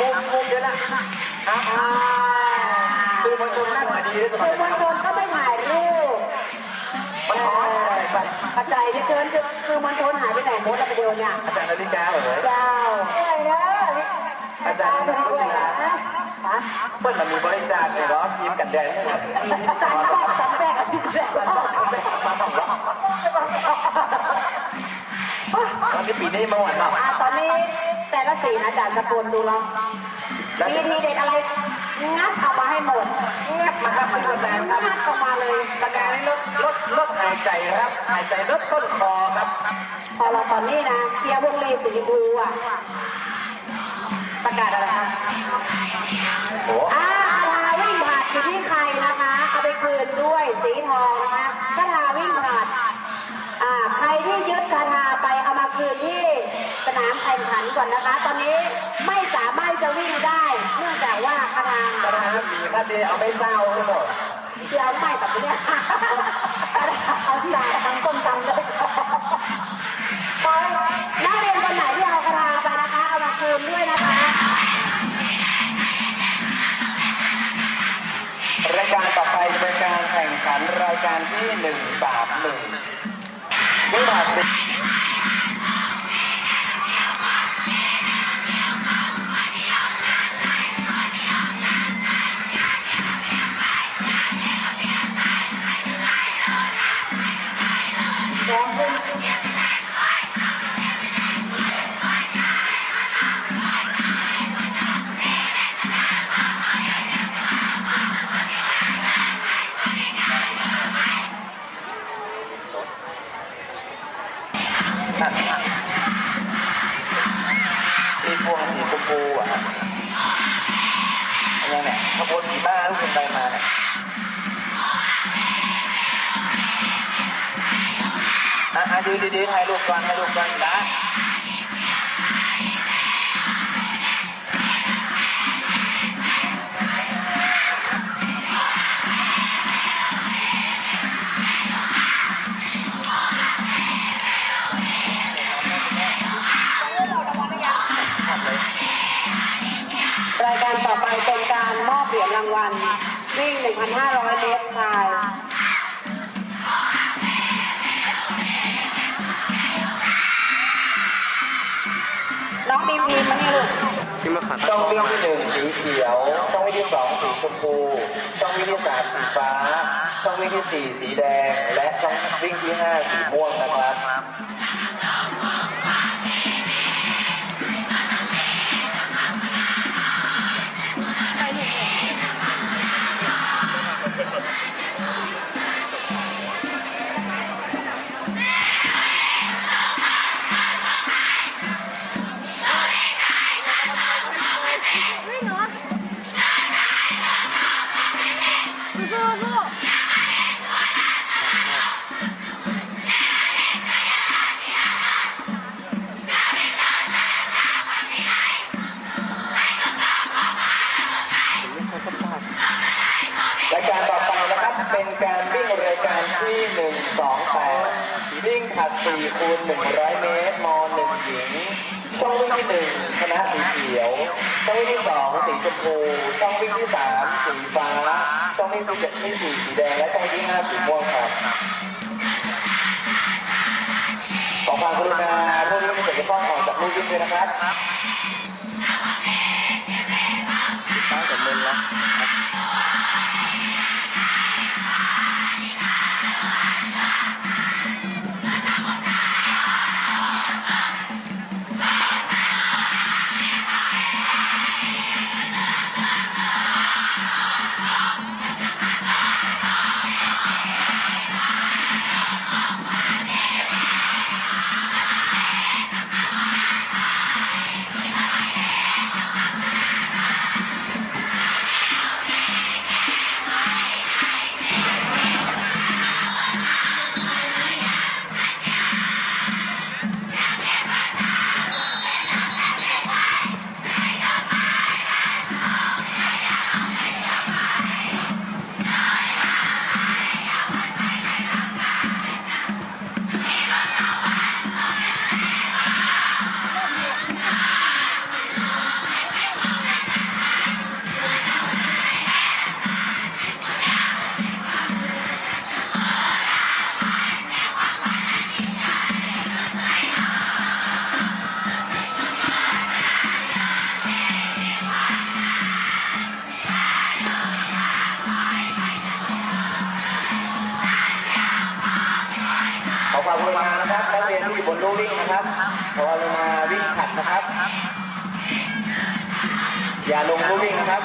มุมมุมเดี๋ยวนะอ่าคือมันชนหน้าหน่อยดีด้วยสคืมัอยมวลชนก็ไม่ถ่ายรูปมันร้อนอะไรไปปัจจัยที่เกินคือคือมวลชนหายไปไหนหมดแล้วไปเดินเนี่ยอาจารย์นาฬิกาเหรอเจ้าอะไรนะอาจารย์นาฬินอะไรกานะฮะเปิ้ลมันมีบริจาคเลยเหรอทีมกันแดนเนี่ยสามแบกสามแบกมาสองรอบตอนนี้ปีนี้มาหวานเนาะอะตอนนี้ แต่ละสีนะอาจารย์สกุลดูแล้วมีทีเด็ดอะไร งัดเอามาให้หมดงัดมาครับมันแสดงครับงัดออกมาเลยแสดงให้ลดลดลดหายใจครับ หายใจลดต้นคอครับ พอเราตอนนี้นะเชียร์วงลีสีชมพูอะ แข่งขันก่อนนะคะ ตอนนี้ไม่สามารถจะวิ่งได้ เนื่องจากว่าคาถาตอนนั้นมีคดีเอาไม่เศร้าทั้งหมดเดี๋ยวไม่แบบนี้เอาที่ไหนทำต้มตำเลยไปนักเรียนคนไหนที่เอาคาถาไปนะคะ เอามาคืนด้วยนะคะรายการต่อไปจะเป็นการแข่งขันรายการที่หนึ่งสามหนึ่งด้วยบาท สิบที่พวงสีชมพูอะอะไรเนี่ยขบวนผีบ้าลูกคนไปมาเนี่ยอะอะดูดีๆถ่ายรูปก่อนถ่ายรูปก่อนนะ อไปเป็นการมอบเหรียญรางวัลวิ่ง 1,500 เมตรชายน้องบีมบีมมานี่ลูกช่องวิ่งที่หนึ่งสีเขียวช่องวิ่งที่สองสีชมพูช่องวิ่งที่สามสีฟ้าช่องวิ่งที่สี่สีแดง และช่องวิ่งที่ห้าสีม่วงนะครับ แปดวิ่งขัดสี่คูณหนึ่งร้อยเมตรมหนึ่งหญิงช่องวิ่งที่หนึ่งคณะสีเขียวช่องวิ่งที่สองสีชมพูช่องวิ่งที่สามสีฟ้าช่องวิ่งที่เจ็ดที่สี่สีแดงและช่องวิ่งที่ห้าสีม่วงครับขอความกรุณาผู้ที่ไม่เกี่ยวข้องออกจากลู่วิ่งด้วยนะครับ มานะครับนักเรียนที่บนลู่วิ่งนะครับพอลงมาวิ่งขัดนะครับ อย่าลงลู่วิ่งนะครับ